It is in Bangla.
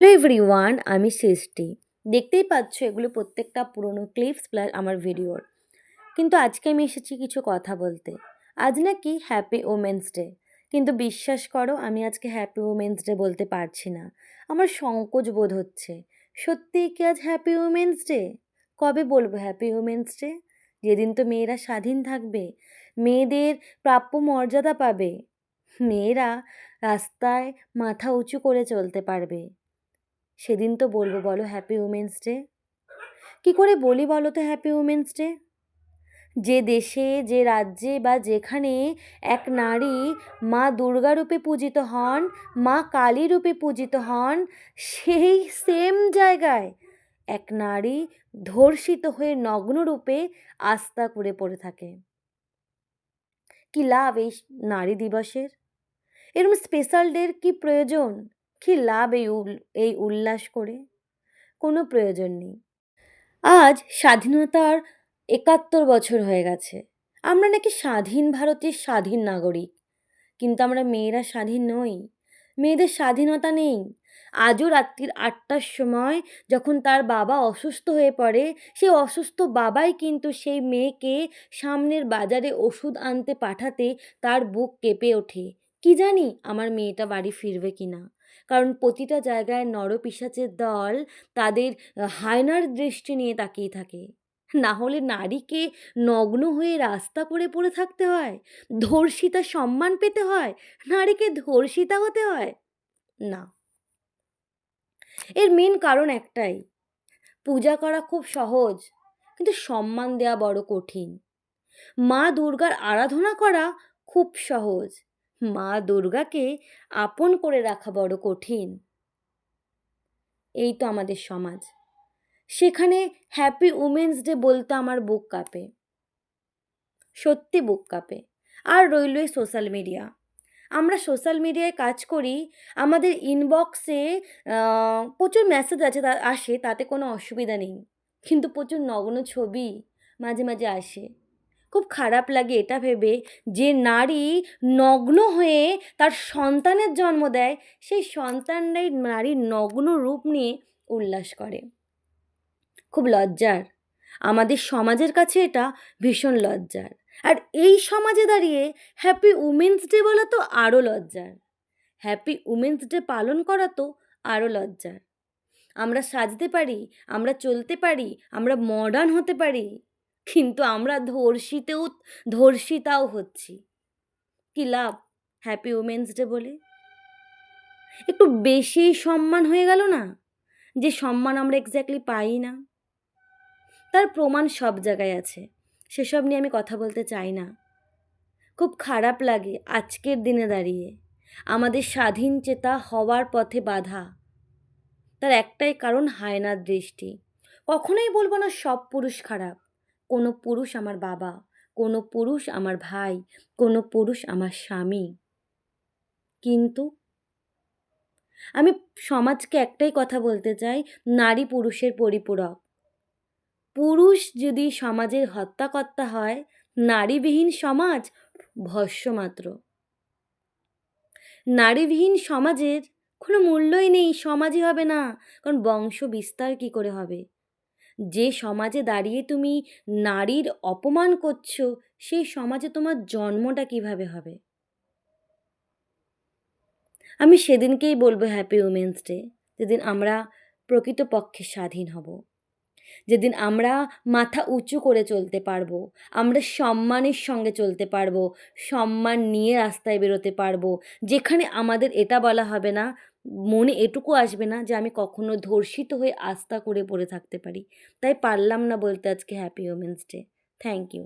হ্যালো এভরিওয়ান আমি সৃষ্টি দেখতেই পাচ্ছ এগুলো প্রত্যেকটা পুরনো ক্লিপস প্লাস আমার ভিডিওর কিন্তু আজকে আমি এসেছি কিছু কথা বলতে। আজ নাকি হ্যাপি ওমেন্স ডে কিন্তু বিশ্বাস করো, আমি আজকে হ্যাপি ওমেন্স ডে বলতে পারছি না। আমার সংকোচ বোধ হচ্ছে। সত্যি কি আজ হ্যাপি ওমেন্স ডে কবে বলব হ্যাপি ওমেন্স ডে যেদিন তো মেয়েরা স্বাধীন থাকবে, মেয়েদের প্রাপ্য মর্যাদা পাবে, মেয়েরা রাস্তায় মাথা উঁচু করে চলতে পারবে। সেদিন তো বলব বলো হ্যাপি উমেন্স ডে কী করে বলি বলো তো হ্যাপি উমেন্স ডে যে দেশে, যে রাজ্যে বা যেখানে এক নারী মা দুর্গা রূপে পূজিত হন, মা কালী রূপে পূজিত হন, সেই সেম জায়গায় এক নারী ধর্ষিত হয়ে নগ্নরূপে আস্থা করে পড়ে থাকে। কি লাভ এই নারী দিবসের? এরম স্পেশাল ডের কি প্রয়োজন? কী লাভ এই এই উল্লাস করে? কোনো প্রয়োজন নেই। আজ স্বাধীনতার একাত্তর বছর হয়ে গেছে। আমরা নাকি স্বাধীন ভারতের স্বাধীন নাগরিক। কিন্তু আমরা মেয়েরা স্বাধীন নই। মেয়েদের স্বাধীনতা নেই। আজও রাত্রির আটটার সময় যখন তার বাবা অসুস্থ হয়ে পড়ে, সেই অসুস্থ বাবাই কিন্তু সেই মেয়েকে সামনের বাজারে ওষুধ আনতে পাঠাতে তার বুক কেঁপে ওঠে। কি জানি আমার মেয়েটা বাড়ি ফিরবে কি না কারণ প্রতিটা জায়গায় নরপিশাচের দল তাদের হায়নার দৃষ্টি নিয়ে তাকিয়ে থাকে। না হলে নারীকে নগ্ন হয়ে রাস্তা করে পড়ে থাকতে হয়, ধর্ষিতা সম্মান পেতে হয়, নারীকে ধর্ষিতা হতে হয়। না। এর মেন কারণ একটাই, পূজা করা খুব সহজ, কিন্তু সম্মান দেওয়া বড় কঠিন। মা দুর্গার আরাধনা করা খুব সহজ। মা দুর্গাকে আপন করে রাখা বড় কঠিন। এই তো আমাদের সমাজ। সেখানে হ্যাপি উমেন্স ডে বলতে আমার বুক কাঁপে। সত্যি বুক কাঁপে। আর রইল সোশ্যাল মিডিয়া আমরা সোশ্যাল মিডিয়ায় কাজ করি, আমাদের ইনবক্সে প্রচুর মেসেজ আছে আসে, তাতে কোনো অসুবিধা নেই। কিন্তু প্রচুর নগ্ন ছবি মাঝে মাঝে আসে। খুব খারাপ লাগে এটা ভেবে যে নারী নগ্ন হয়ে তার সন্তানের জন্ম দেয়, সেই সন্তানরাই নারীর নগ্ন রূপ নিয়ে উল্লাস করে। খুব লজ্জার। আমাদের সমাজের কাছে এটা ভীষণ লজ্জার। আর এই সমাজে দাঁড়িয়ে হ্যাপি উমেন্স ডে বলা তো আরও লজ্জার। হ্যাপি উমেন্স ডে পালন করা তো আরও লজ্জার। আমরা সাজতে পারি, আমরা চলতে পারি, আমরা মডার্ন হতে পারি। কিন্তু আমরা ধর্ষিতেও, ধর্ষিতাও হচ্ছি। কি লাভ? হ্যাপি উমেন্স ডে বলে? একটু বেশি সম্মান হয়ে গেল না? যে সম্মান আমরা এক্স্যাক্টলি পাই না। তার প্রমাণ সব জায়গায় আছে। সেসব নিয়ে আমি কথা বলতে চাই না। খুব খারাপ লাগে আজকের দিনে দাঁড়িয়ে। আমাদের স্বাধীন চেতা হওয়ার পথে বাধা। তার একটাই কারণ হায়নার দৃষ্টি। কখনোই বলব না সব পুরুষ খারাপ। কোনো পুরুষ আমার বাবা, কোনো পুরুষ আমার ভাই, কোনো পুরুষ আমার স্বামী। কিন্তু আমি সমাজকে একটাই কথা বলতে চাই, নারী পুরুষের পরিপূরক। পুরুষ যদি সমাজের হত্যাকর্তা হয়, নারীবিহীন সমাজ ভস্য মাত্র নারীবিহীন সমাজের কোনো মূল্যই নেই, সমাজই হবে না, কারণ বংশ বিস্তার কী করে হবে? যে সমাজে দাঁড়িয়ে তুমি নারীর অপমান করছ, সেই সমাজে তোমার জন্মটা কীভাবে হবে? আমি সেদিনকেই বলব হ্যাপি উমেন্স ডে যেদিন আমরা প্রকৃতপক্ষে স্বাধীন হব। যেদিন আমরা মাথা উঁচু করে চলতে পারব, আমরা সম্মানের সঙ্গে চলতে পারব, সম্মান নিয়ে রাস্তায় বেরোতে পারব, যেখানে আমাদের এটা বলা হবে না মনে এটুকু আসবে না যে আমি কখনো ধর্ষিত হয়ে আস্থা করে পড়ে থাকতে পারি। তাই পারলাম না বলতে আজকে happy women's day thank you